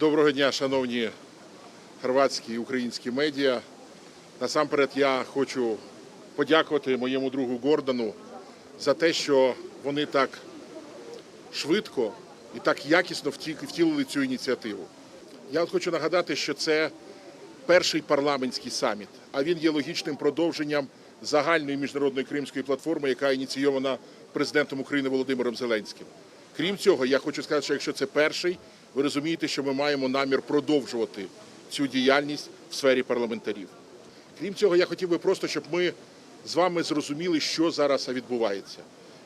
Доброго дня, шановні хорватські і українські медіа. Насамперед я хочу подякувати моєму другу Гордону за те, що вони так швидко і так якісно втілили цю ініціативу. Я хочу нагадати, що це перший парламентський саміт, а він є логічним продовженням загальної міжнародної кримської платформи, яка ініційована президентом України Володимиром Зеленським. Крім цього, я хочу сказати, що якщо це перший, ви розумієте, що ми маємо намір продовжувати цю діяльність в сфері парламентарів. Крім цього, я хотів би просто, щоб ми з вами зрозуміли, що зараз відбувається.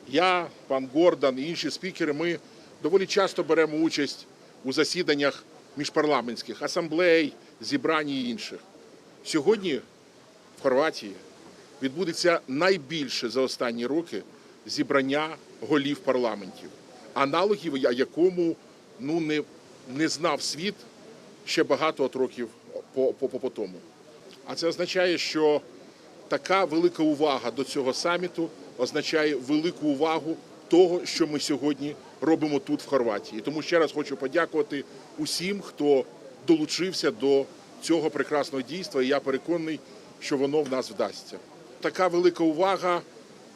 Я, пан Гордан і інші спікери, ми доволі часто беремо участь у засіданнях міжпарламентських асамблей, зібрань і інших. Сьогодні в Хорватії відбудеться найбільше за останні роки зібрання голів парламентів, аналогів якому ну не, не знав світ ще багато от років по, по, по, тому. А це означає, що така велика увага до цього саміту означає велику увагу того, що ми сьогодні робимо тут, в Хорватії. Тому ще раз хочу подякувати усім, хто долучився до цього прекрасного дійства. І я переконаний, що воно в нас вдасться. Така велика увага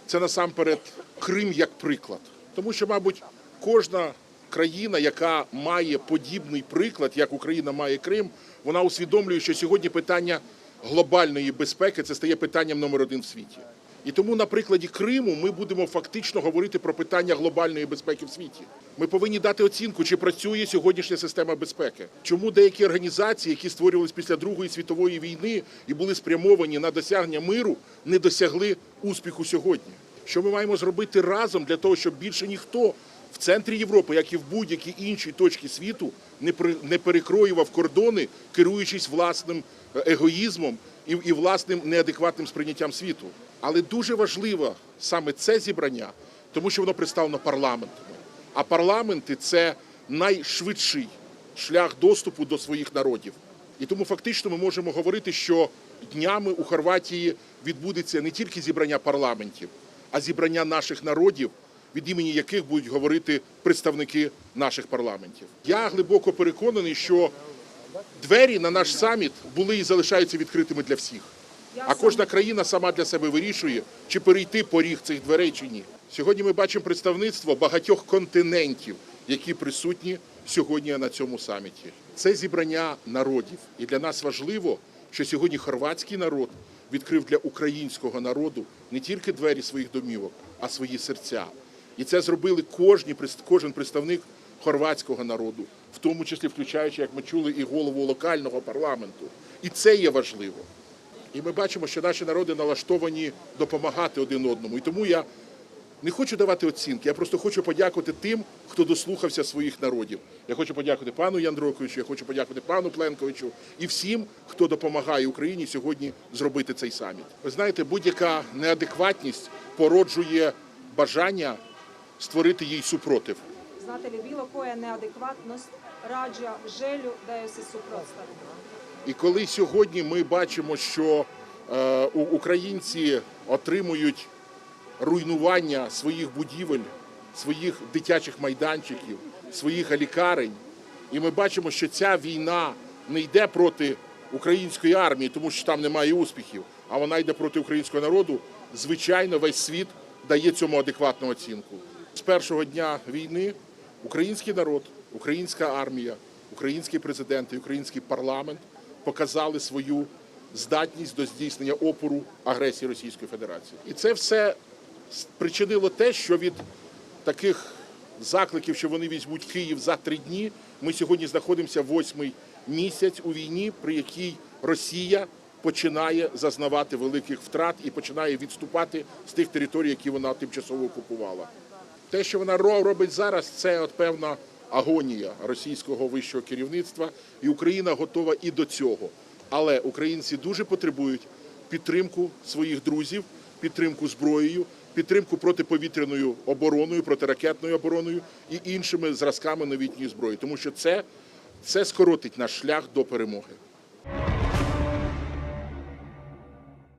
це насамперед Крим як приклад. Тому що, мабуть, кожна країна, яка має подібний приклад, як Україна має Крим, вона усвідомлює, що сьогодні питання глобальної безпеки це стає питанням номер один в світі. І тому на прикладі Криму ми будемо фактично говорити про питання глобальної безпеки в світі. Ми повинні дати оцінку, чи працює сьогоднішня система безпеки. Чому деякі організації, які створювалися після Другої світової війни і були спрямовані на досягнення миру, не досягли успіху сьогодні. Що ми маємо зробити разом для того, щоб більше ніхто в центрі Європи, як і в будь-якій іншій точці світу, не перекроював кордони, керуючись власним е, егоїзмом і, власним неадекватним сприйняттям світу. Але дуже важливо саме це зібрання, тому що воно представлено парламентами. А парламенти це найшвидший шлях доступу до своїх народів. І тому фактично ми можемо говорити, що днями у Хорватії відбудеться не тільки зібрання парламентів, а зібрання наших народів, від імені яких будуть говорити представники наших парламентів. Я глибоко переконаний, що двері на наш саміт були і залишаються відкритими для всіх. А кожна країна сама для себе вирішує, чи перейти поріг цих дверей, чи ні. Сьогодні ми бачимо представництво багатьох континентів, які присутні сьогодні на цьому саміті. Це зібрання народів. І для нас важливо, що сьогодні хорватський народ відкрив для українського народу не тільки двері своїх домівок, а свої серця. І це зробили кожні, кожен представник хорватського народу, в тому числі включаючи, як ми чули, і голову локального парламенту. І це є важливо. І ми бачимо, що наші народи налаштовані допомагати один одному. І тому я не хочу давати оцінки, я просто хочу подякувати тим, хто дослухався своїх народів. Я хочу подякувати пану Яндроковичу, я хочу подякувати пану Пленковичу і всім, хто допомагає Україні сьогодні зробити цей саміт. Ви знаєте, будь-яка неадекватність породжує бажання створити їй супротив. Znate li, bilo koja neadekvatnost rađa želju da joj se suprotstavimo. І коли сьогодні ми бачимо, що е, українці отримують руйнування своїх будівель, своїх дитячих майданчиків, своїх лікарень, і ми бачимо, що ця війна не йде проти української армії, тому що там немає успіхів, а вона йде проти українського народу, звичайно, весь світ дає цьому адекватну оцінку. З першого дня війни український народ, українська армія, український президент український парламент показали свою здатність до здійснення опору агресії Російської Федерації. І це все спричинило те, що від таких закликів, що вони візьмуть Київ за три дні, ми сьогодні знаходимося восьмий місяць у війні, при якій Росія починає зазнавати великих втрат і починає відступати з тих територій, які вона тимчасово окупувала. Те, що вона робить зараз, це от певна агонія російського вищого керівництва, і Україна готова і до цього. Але українці дуже потребують підтримку своїх друзів, підтримку зброєю, підтримку протиповітряною обороною, протиракетною обороною і іншими зразками новітньої зброї, тому що це, це скоротить наш шлях до перемоги.